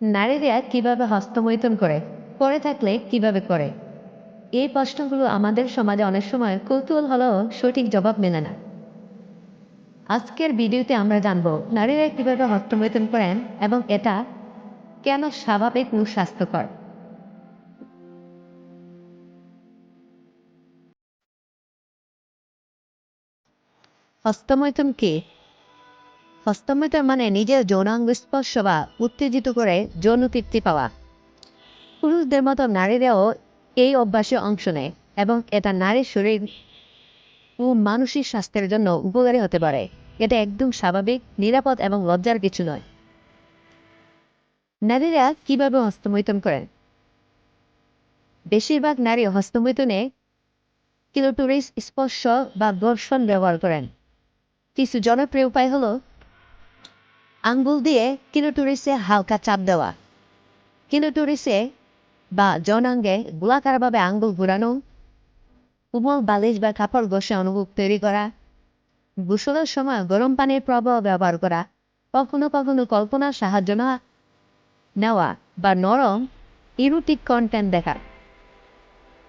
নারীরা কীভাবে হস্তমৈথুন করে করে থাকলে কীভাবে করে? এই প্রশ্নগুলো আমাদের সমাজে অনেক সময় কৌতূহল হলেও সঠিক জবাব মেলে না। আজকের ভিডিওতে আমরা জানব, নারীরা কীভাবে হস্তমৈথুন করেন এবং এটা কেন স্বাভাবিক ও স্বাস্থ্যকর? হস্তমৈথুন কি? হস্তমৈথুন মানে নিজের যৌনাঙ্গ স্পর্শ বা উত্তেজিত করে যৌন তৃপ্তি পাওয়া। পুরুষদের মতো নারীরাও এই অভ্যাসে অংশ নেয় এবং এটা নারীর শরীর ও মানসিক স্বাস্থ্যের জন্য উপকারী হতে পারে। এটা একদম স্বাভাবিক, নিরাপদ এবং লজ্জার কিছু নয়। নারীরা কীভাবে হস্তমৈথুন করেন বেশিরভাগ নারী হস্তমৈথুনে কিলোটুরিস স্পর্শ বা ঘর্ষণ ব্যবহার করেন। কিছু জনপ্রিয় উপায় হলো আঙ্গুল দিয়ে কিলোটুরিসে হালকা চাপ দেওয়া। কিলোটুরিসে বা জনাঙ্গে গোলাকারভাবে আঙ্গুল ঘুরানো, কোমল বালিশ বা কাপড় ঘষে অনুভব তৈরি করা, গোসলের সময় গরম পানির প্রবাহ ব্যবহার করা, কখনো কখনো কল্পনার সাহায্য না নেওয়া বা নরম ইরোটিক কন্টেন্ট দেখা।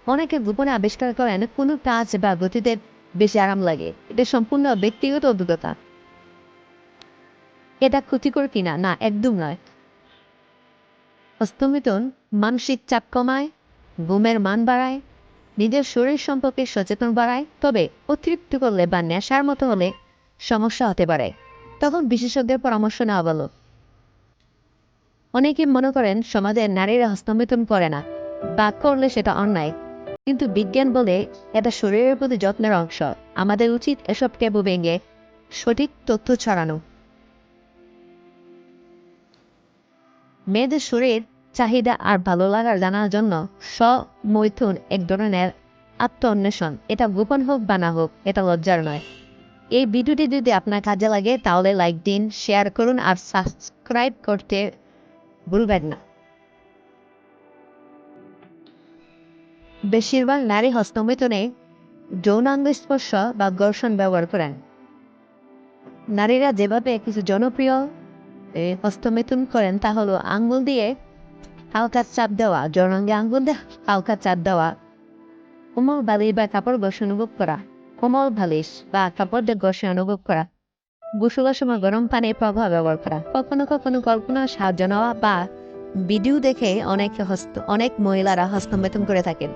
অনেকে গোপনে আবিষ্কার করেন কোনো কাজ বা গতিতে বেশি আরাম লাগে। এটা সম্পূর্ণ ব্যক্তিগত অভিজ্ঞতা। এটা ক্ষতিকর কিনা? না, একদম নয়। হস্তমিথুন মানসিক চাপ কমায়, ঘুমের মান বাড়ায়, নিজের শরীর সম্পর্কে সচেতন বাড়ায়, তবে অতিরিক্ত করলে বা নেশার মতো হলে সমস্যা হতে পারে। তখন বিশেষজ্ঞের পরামর্শ নেওয়া ভালো। অনেকে মনে করেন সমাজের নারীরা হস্তমিথুন করে না বা করলে সেটা অন্যায়। কিন্তু বিজ্ঞান বলে এটা শরীরের প্রতি যত্নের অংশ। আমাদের উচিত এসব টেবু ভেঙে সঠিক তথ্য ছড়ানো। মেয়েদের শরীর, চাহিদা আর ভালো লাগার জানার জন্য স্ব-মৈথুন এক ধরনের আত্ম অন্বেষণ এটা গোপন হোক বা না হোক, এটা লজ্জার নয়। এই ভিডিওটি যদি আপনার কাজে লাগে, তাহলে লাইক দিন, শেয়ার করুন আর সাবস্ক্রাইব করতে ভুলবেন না। বেশিরভাগ নারী হস্তমৈথুনে যৌনাঙ্গ স্পর্শ বা ঘর্ষণ ব্যবহার করেন। নারীরা যেভাবে কিছু জনপ্রিয় হস্তমৈথুন করেন, তা হলো আঙ্গুল দিয়ে হালকা চাপ দেওয়া যৌনাঙ্গে আঙ্গুল দিয়ে হালকা চাপ দেওয়া, কোমল বালিশ বা কাপড় ঘষে অনুভব করা, কোমল বালিশ বা কাপড় দিয়ে ঘষে অনুভব করা, গোসলের সময় গরম পানির প্রভাব ব্যবহার করা, কখনো কখনো কল্পনা সাহায্য নেওয়া বা ভিডিও দেখে অনেক হস্ত, অনেক মহিলারা হস্তমৈথুন করে থাকেন।